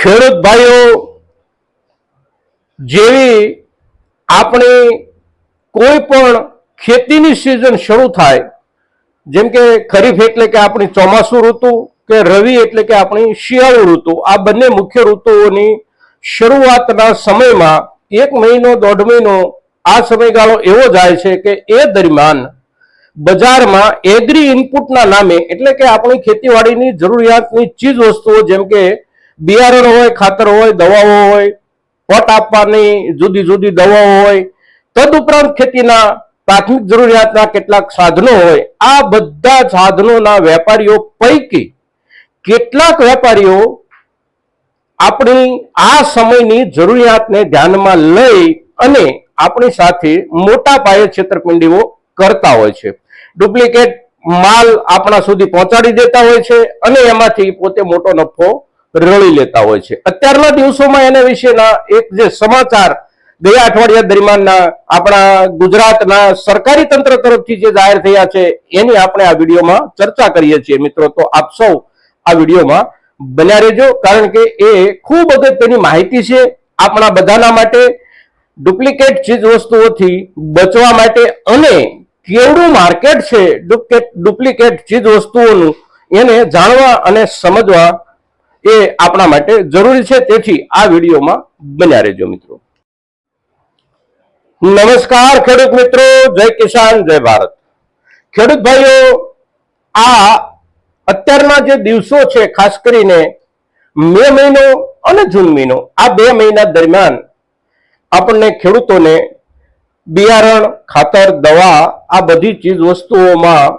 ખેડૂત ભાઈઓ, જેવી આપણી કોઈ પણ ખેતીની સિઝન શરૂ થાય, જેમ કે ખરીફ એટલે કે આપણી ચોમાસુ ઋતુ કે રવિ એટલે કે આપણી શિયાળુ ઋતુ, આ બંને મુખ્ય ઋતુઓની શરૂઆતના સમયમાં એક મહિનો દોઢ મહિનો આ સમયગાળો એવો જાય છે કે એ દરમિયાન બજારમાં એગ્રી ઇનપુટના નામે એટલે કે આપણી ખેતીવાડીની જરૂરિયાતની ચીજ વસ્તુઓ જેમ કે બિયારણ હોય, ખાતર હોય, દવાઓ હોય પટ આપવાની જુદી જુદી દવાઓ હોય તદુપરાંત ખેતીના પ્રાથમિક જરૂરિયાતના કેટલાક સાધનો હોય, આ બધા સાધનોના વેપારીઓ પૈકી કેટલાક વેપારીઓ આપણી આ સમયની જરૂરિયાતને ધ્યાનમાં લઈ અને આપણી સાથે મોટા પાયે છેતરપિંડીઓ કરતા હોય છે. ડુપ્લિકેટ માલ આપણા સુધી પહોંચાડી દેતા હોય છે અને એમાંથી પોતે મોટો નફો રળી લેતા હોય છે. અત્યારના દિવસોમાં એના વિશેના એક જે સમાચાર ગયા અઠવાડિયા દરમિયાનના આપણા ગુજરાતના સરકારી તંત્ર તરફથી જે જાહેર થયા છે, એની આપણે આ વિડીયોમાં ચર્ચા કરીએ છીએ. મિત્રો, તો આપ સૌ આ વિડીયોમાં બન્યા રહેજો, કારણ કે એ ખૂબ અગત્યની માહિતી છે આપણા બધાના માટે. ડુપ્લિકેટ ચીજ વસ્તુઓથી બચવા માટે અને કેવડું માર્કેટ છે ડુપ્લિકેટ ચીજ વસ્તુઓનું એને જાણવા અને સમજવા એ આપણા માટે જરૂરી છે, તેથી આ વિડીયોમાં બન્યા રહેજો મિત્રો. નમસ્કાર ખેડૂત મિત્રો, જય કિસાન, જય ભારત. ખેડૂત ભાઈઓ, આ અત્યારના જે દિવસો છે, ખાસ કરીને મે મહિનો અને જૂન મહિનો, આ બે મહિના દરમિયાન આપણને ખેડૂતોને બિયારણ, ખાતર, દવા, આ બધી ચીજ વસ્તુઓમાં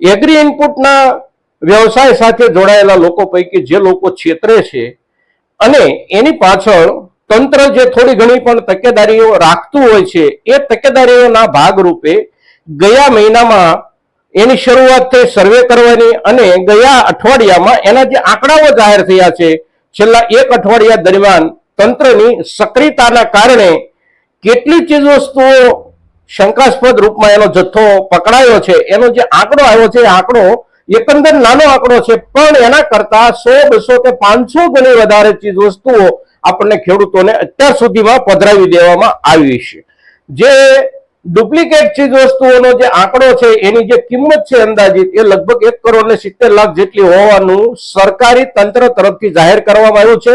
એગ્રી ઇનપુટના વ્યવસાય સાથે જોડાયેલા લોકો પૈકી જે લોકો છેતરે છે અને એની પાછળ તંત્ર જે થોડી ઘણી પણ તકેદારીઓ રાખતું હોય છે, એ તકેદારીઓના ભાગરૂપે ગયા મહિનામાં એની શરૂઆત થઈ સર્વે કરવાની અને ગયા અઠવાડિયામાં એના જે આંકડાઓ જાહેર થયા છે, છેલ્લા એક અઠવાડિયા દરમિયાન તંત્રની સક્રિયતાના કારણે કેટલી ચીજ વસ્તુઓ શંકાસ્પદ રૂપમાં એનો જથ્થો પકડાયો છે, એનો જે આંકડો આવ્યો છે, એ આંકડો એકંદર નાનો આંકડો છે, પણ એના કરતા સો, બસો કે પાંચસો ગણી વધારે ચીજ વસ્તુઓ આપણને ખેડૂતોને અત્યાર સુધીમાં પધરાવી દેવામાં આવી છે. જે ડુપ્લિકેટ ચીજ વસ્તુઓનો જે આંકડો છે, એની જે કિંમત છે અંદાજિત, એ લગભગ એક કરોડ ને સિત્તેર લાખ જેટલી હોવાનું સરકારી તંત્ર તરફથી જાહેર કરવામાં આવ્યું છે.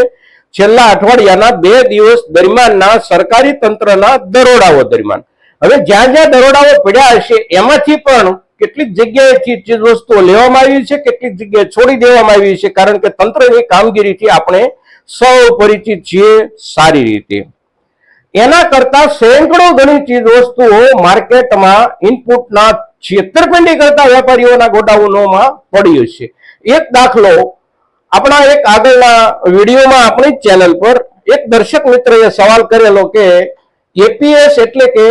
છેલ્લા અઠવાડિયાના બે દિવસ દરમિયાનના સરકારી તંત્રના દરોડાઓ દરમિયાન. હવે જ્યાં જ્યાં દરોડાઓ પડ્યા હશે, એમાંથી પણ કેટલીક જગ્યાએ ચીજ વસ્તુઓ લેવામાં આવી છે, કેટલીક જગ્યાએ છોડી દેવામાં આવી છે, કારણ કે તંત્રની કામગીરીથી આપણે સૌ પરિચિત છીએ સારી રીતે. એના કરતા સેંકડો ગણી ચીજ વસ્તુઓ માર્કેટમાં ઇનપુટના છેતરપિંડી કરતા વેપારીઓના ગોડાઉનોમાં પડ્યું છે એક દાખલો આપણા એક આગળના વિડીયોમાં આપણી ચેનલ પર એક દર્શક મિત્રએ સવાલ કરેલો કે એપીએસ એટલે કે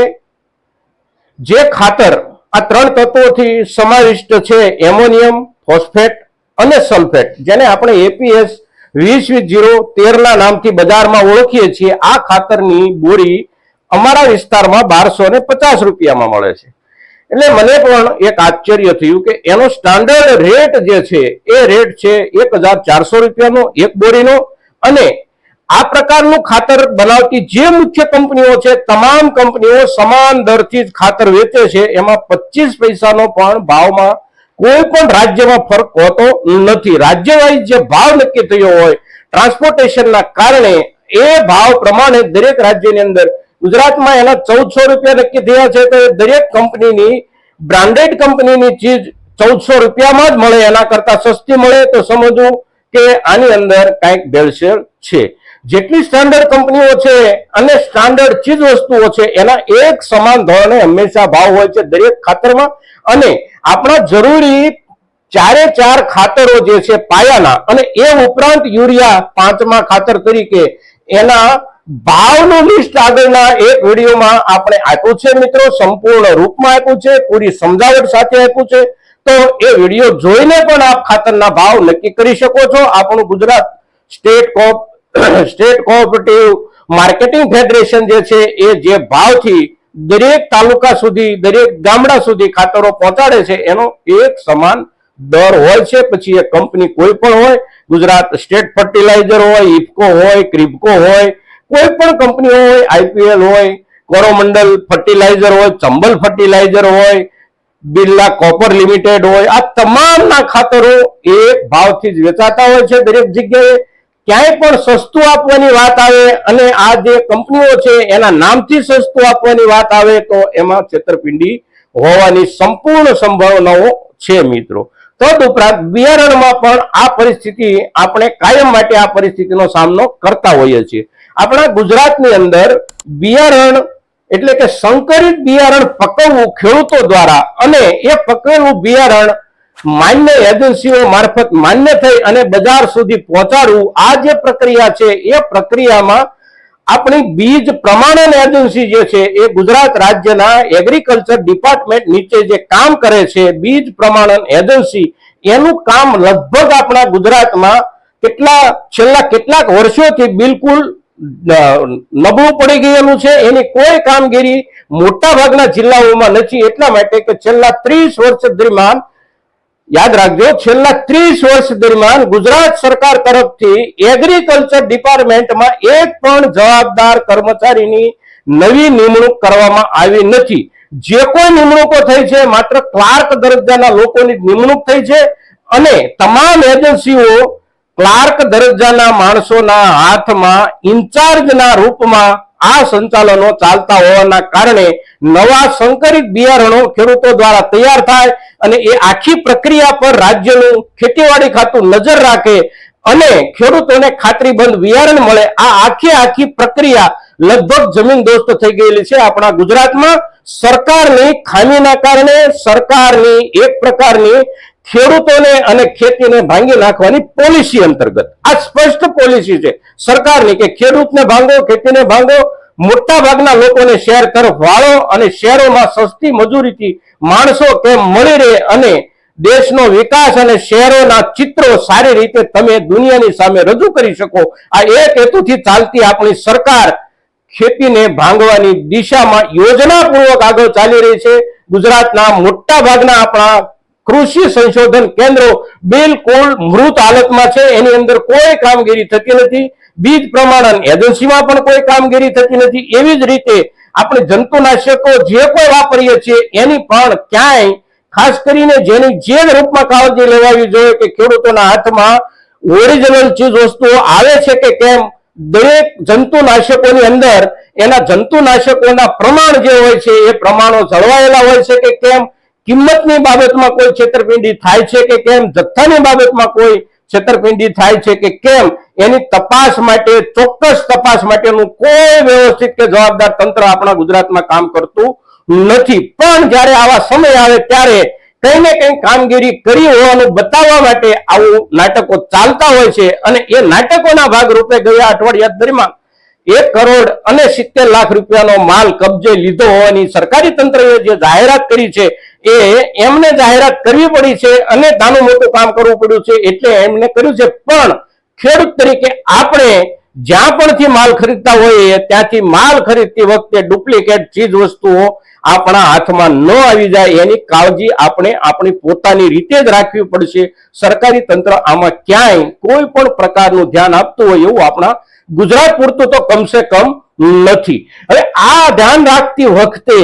જે ખાતર આ ત્રણ તત્વોથી સમાવિષ્ટ છે એમોનિયમ, ફોસ્ફેટ અને સલ્ફેટ, જેને આપણે એપીએસ વીસ વીસ જીરો તેરના નામથી બજારમાં ઓળખીએ છીએ. આ ખાતરની બોરી અમારા વિસ્તારમાં બારસો ને પચાસ રૂપિયામાં મળે છે. એટલે મને પણ એક આશ્ચર્ય થયું કે એનો સ્ટાન્ડર્ડ રેટ જે છે, એ રેટ છે એક હજાર ચારસો રૂપિયાનો એક બોરીનો અને આ પ્રકારનું ખાતર બનાવતી જે મુખ્ય કંપનીઓ છે, તમામ કંપનીઓ સમાન દરથી જ ખાતર વેચે છે. એમાં પચીસ પૈસાનો પણ ભાવમાં કોઈ પણ રાજ્યમાં ફરક હોતો નથી. રાજ્યવાઇઝ જે ભાવ નક્કી થયો હોય, ટ્રાન્સપોર્ટેશનના કારણે એ ભાવ પ્રમાણે દરેક રાજ્યની અંદર ગુજરાતમાં એના ચૌદસો રૂપિયા નક્કી થયા છે, તો દરેક કંપનીની બ્રાન્ડેડ કંપનીની ચીજ ચૌદસો રૂપિયામાં જ મળે, એના કરતા સસ્તી મળે, તો સમજવું કે આની અંદર કાંઈક ભેળસેળ છે. જેટલી સ્ટાન્ડર્ડ કંપનીઓ છે અને સ્ટાન્ડર્ડ ચીજ વસ્તુઓ છે, એના એક સમાન ધોરણે હંમેશા ભાવ હોય છે દરેક ખાતરમાં. અને આપણા જરૂરી ચારે ચાર ખાતરો જે છે પાયાના, અને એ ઉપરાંત યુરિયા પાંચમા ખાતર તરીકે, એના ભાવનું લિસ્ટ આગળના એક વિડીયોમાં આપણે આપ્યું છે મિત્રો, સંપૂર્ણ રૂપમાં આપ્યું છે, પૂરી સમજાવટ સાથે આપ્યું છે. તો એ વીડિયો જોઈને પણ આપ ખાતરના ભાવ નક્કી કરી શકો છો. આપણું Gujarat state co-op state cooperative marketing federation જે છે, એ જે ભાવથી દરેક તાલુકા સુધી, દરેક ગામડા સુધી ખાતરો પહોંચાડે છે, એનો એક સમાન દર હોય છે. પછી એ કંપની કોઈ પણ હોય, ગુજરાત સ્ટેટ ફર્ટિલાઇઝર હોય ઇફકો હોય, ક્રિપકો હોય, કોઈ પણ કંપનીઓ હોય, આઈપીએલ હોય, કોરોમંડલ ફર્ટિલાઇઝર હોય, ચંબલ ફર્ટિલાઇઝર હોય, બિરલા કોપર લિમિટેડ હોય, આ તમામના ખાતરો એક ભાવથી જ વેચાતા હોય છે દરેક જગ્યાએ. ક્યાંય પણ સસ્તું આપવાની વાત આવે અને આ જે કંપનીઓ છે, એના નામથી સસ્તું આપવાની વાત આવે તો એમાં છેતરપિંડી હોવાની સંપૂર્ણ સંભાવનાઓ છે મિત્રો. તદઉપરાંત બિયારણમાં પણ આ પરિસ્થિતિ આપણે કાયમ માટે આ પરિસ્થિતિનો સામનો કરતા હોઈએ છીએ. આપણા ગુજરાતની અંદર બિયારણ એટલે કે સંકરિત બિયારણ પકવવું ખેડૂતો દ્વારા અને એ પકવેલું બિયારણ માન્ય એજન્સીઓ મારફત માન્ય થઈ અને બજાર સુધી પહોંચાડવું આ જે પ્રક્રિયા છે, એ પ્રક્રિયામાં આપણી બીજ પ્રમાણન એજન્સી જે છે, એ ગુજરાત રાજ્યના એગ્રીકલ્ચર ડિપાર્ટમેન્ટ નીચે જે કામ કરે છે, બીજ પ્રમાણન એજન્સી, એનું કામ લગભગ આપણા ગુજરાતમાં કેટલા છેલ્લા કેટલાક વર્ષોથી બિલકુલ નબળું પડી ગયેલું છે. એની કોઈ કામગીરી મોટા ભાગના જિલ્લાઓમાં નથી. એટલા માટે કે છેલ્લા ત્રીસ વર્ષ દરમિયાન યાદ રાખજો, છેલ્લા ત્રીસ વર્ષ દરમિયાન ગુજરાત સરકાર તરફથી એગ્રીકલ્ચર ડિપાર્ટમેન્ટમાં એક પણ જવાબદાર કર્મચારીની નવી નિમણૂક કરવામાં આવી નથી. જે કોઈ નિમણૂકો થઈ છે, માત્ર ક્લાર્ક દરજ્જાના લોકોની નિમણૂક થઈ છે અને તમામ એજન્સીઓ ક્લાર્ક દરજ્જાના માણસોના હાથમાં, ઇન્ચાર્જના રૂપમાં આ સંચાલનો ચાલતા હોવાના કારણે નવા સંકરિત બિયારણો ખેડૂતો દ્વારા તૈયાર થાય અને એ આખી પ્રક્રિયા પર રાજ્યનું ખેતીવાડી ખાતું નજર રાખે અને ખેડૂતોને ખાતરીબંધ બિયારણ મળે. આ આખી આખી પ્રક્રિયા લગભગ જમીન દોસ્ત થઈ ગયેલી છે આપણા ગુજરાતમાં. સરકારની ખામીના કારણે સરકારની એક પ્રકારની ખેડૂતોને અને ખેતીને ભાંગી નાખવાની પોલિસી અંતર્ગત. આ સ્પષ્ટ પોલિસી છે. સરકારની કે ખેડૂતને ભાંગો, ખેતીને ભાંગો મોટા ભાગના લોકોને શહેર કર. વાળો અને શહેરોમાં સસ્તી મજૂરીથી માણસો કેમ મળી રહે અને દેશનો વિકાસ અને શહેરોના ચિત્રો સારી રીતે તમે દુનિયાની સામે રજૂ કરી શકો. આ એક હેતુથી ચાલતી આપણી સરકાર ખેતીને ભાંગવાની દિશામાં યોજનાપૂર્વક આગળ ચાલી રહી છે. ગુજરાતના મોટા ભાગના આપણા કૃષિ સંશોધન કેન્દ્રો બિલકુલ મૃત હાલતમાં છે. એની અંદર કોઈ કામગીરી થતી નથી. બીજ પ્રમાણન એજન્સીમાં પણ કોઈ કામગીરી થતી નથી. એવી જ રીતે આપણે જંતુનાશકો જે કોઈ વાપરીએ છીએ, એની પણ ક્યાંય, ખાસ કરીને જેની જે રૂપમાં કાળજી લેવાવી જોઈએ કે ખેડૂતોના હાથમાં ઓરિજિનલ ચીજ વસ્તુઓ આવે છે કે કેમ, દરેક જંતુનાશકોની અંદર એના જંતુનાશકોના પ્રમાણ જે હોય છે, એ પ્રમાણો જળવાયેલા હોય છે કે કેમ, કિંમતની બાબતમાં કોઈ છેતરપિંડી થાય છે કે કેમ, જથ્થાની બાબતમાં કોઈ છેતરપિંડી થાય છે કે કેમ? એની તપાસ માટે, ચોક્કસ તપાસ માટેનું કોઈ વ્યવસ્થિત કે જવાબદાર તંત્ર આપણા ગુજરાતમાં કામ કરતું નથી. પણ જ્યારે આવા સમય આવે ત્યારે કઈ ને કઈ કામગીરી કરી હોવાનું બતાવવા માટે આવું નાટકો ચાલતા હોય છે અને એ નાટકોના ભાગરૂપે ગયા અઠવાડિયા દરમિયાન એક કરોડ અને સિત્તેર લાખ રૂપિયાનો માલ કબજે લીધો હોવાની સરકારી તંત્રએ જે જાહેરાત કરી છે એ એમને જાહેરાત કરવી પડી છે અને નાનું મોટું કામ કરવું પડ્યું છે એટલે એમને કર્યું છે. પણ ખેડૂત તરીકે આપણે જ્યાં પણથી માલ ખરીદતા હોઈએ ત્યાંથી માલ ખરીદતી વખતે ડુપ્લિકેટ ચીજ વસ્તુઓ આપણા હાથમાં ન આવી જાય. એની કાળજી આપણે આપણી પોતાની રીતે જ રાખવી પડશે. સરકારી તંત્ર આમાં ક્યાંય કોઈ પણ પ્રકારનું ધ્યાન આપતું હોય એવું આપણા ગુજરાત પૂરતું તો કમસે કમ નથી. હવે આ ધ્યાન રાખતી વખતે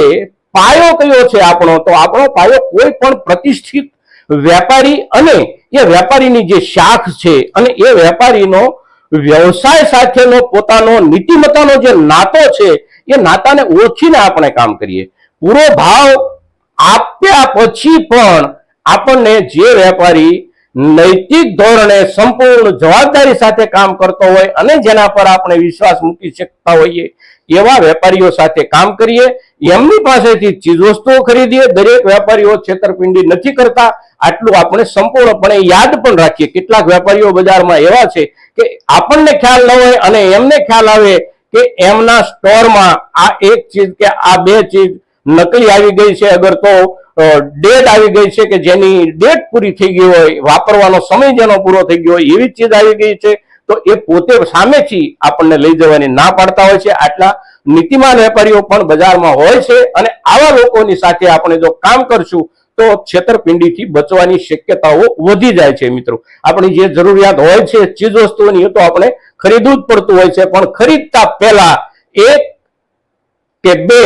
પાયો કયો છે આપણો? તો આપણો પાયો કોઈ પણ પ્રતિષ્ઠિત વેપારી અને એ વેપારીની જે શાખ છે અને એ વેપારીનો વ્યવસાય સાથેનો પોતાનો નીતિમત્તાનો જે નાતો છે, એ નાતાને ઓળખીને આપણે કામ કરીએ. પૂરો ભાવ આપ્યા પછી પણ આપણને જે વેપારી નૈતિક ધોરણે સંપૂર્ણ જવાબદારી સાથે કામ કરતો હોય અને જેના પર આપણે વિશ્વાસ મૂકી શકતા હોઈએ એવા વેપારીઓ સાથે કામ કરીએ, એમની પાસેથી ચીજવસ્તુઓ ખરીદીએ, દરેક વેપારીઓ છેતરપિંડી નથી કરતા. આટલું આપણે સંપૂર્ણપણે યાદ પણ રાખીએ. કેટલાક વેપારીઓ બજારમાં એવા છે કે આપણને ખ્યાલ ન હોય અને એમને ખ્યાલ આવે કે એમના સ્ટોરમાં આ એક ચીજ કે આ બે ચીજ નકલી આવી ગઈ છે. અગર તો ડેટ આવી ગઈ છે કે જેની ડેટ પૂરી થઈ ગઈ હોય, વાપરવાનો સમય જેનો પૂરો થઈ ગયો હોય, એવી ચીજ આવી ગઈ છે. તો એ પોતે સામેથી આપણને લઈ જવાની ના પાડતા હોય છે. આટલા નીતિમાન વેપારીઓ પણ બજારમાં હોય છે અને આવા લોકોની સાથે આપણે જો કામ કરશું તો છેતરપિંડીથી બચવાની શક્યતાઓ વધી જાય છે મિત્રો. આપણી જે જરૂરિયાત હોય છે, ચીજ વસ્તુઓની તો આપણે ખરીદવું જ પડતું હોય છે. પણ ખરીદતા પહેલા એક કે બે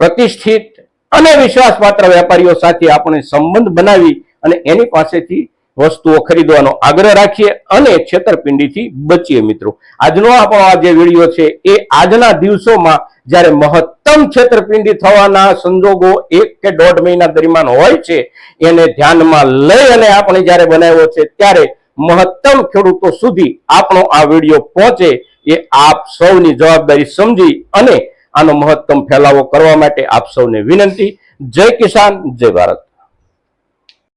પ્રતિષ્ઠિત અને વિશ્વાસપાત્ર વેપારીઓ સાથે આપણે સંબંધ બનાવી અને એની પાસેથી વસ્તુઓ ખરીદવાનો આગ્રહ રાખીએ અને છેતરપિંડીથી બચીએ મિત્રો. આજનો આપણો આ જે વીડિયો છે એ આજના દિવસોમાં જ્યારે મહત્તમ છેતરપિંડી થવાના સંજોગો એક કે દોઢ મહિના દરમિયાન હોય છે, એને ધ્યાનમાં લઈ અને આપણે જ્યારે બનાવ્યો છે ત્યારે મહત્તમ ખેડૂતો સુધી આપણો આ વીડિયો પહોંચે એ આપ સૌની જવાબદારી સમજી અને આનો મહત્તમ ફેલાવો કરવા માટે આપ સૌને વિનંતી. જય કિસાન, જય ભારત.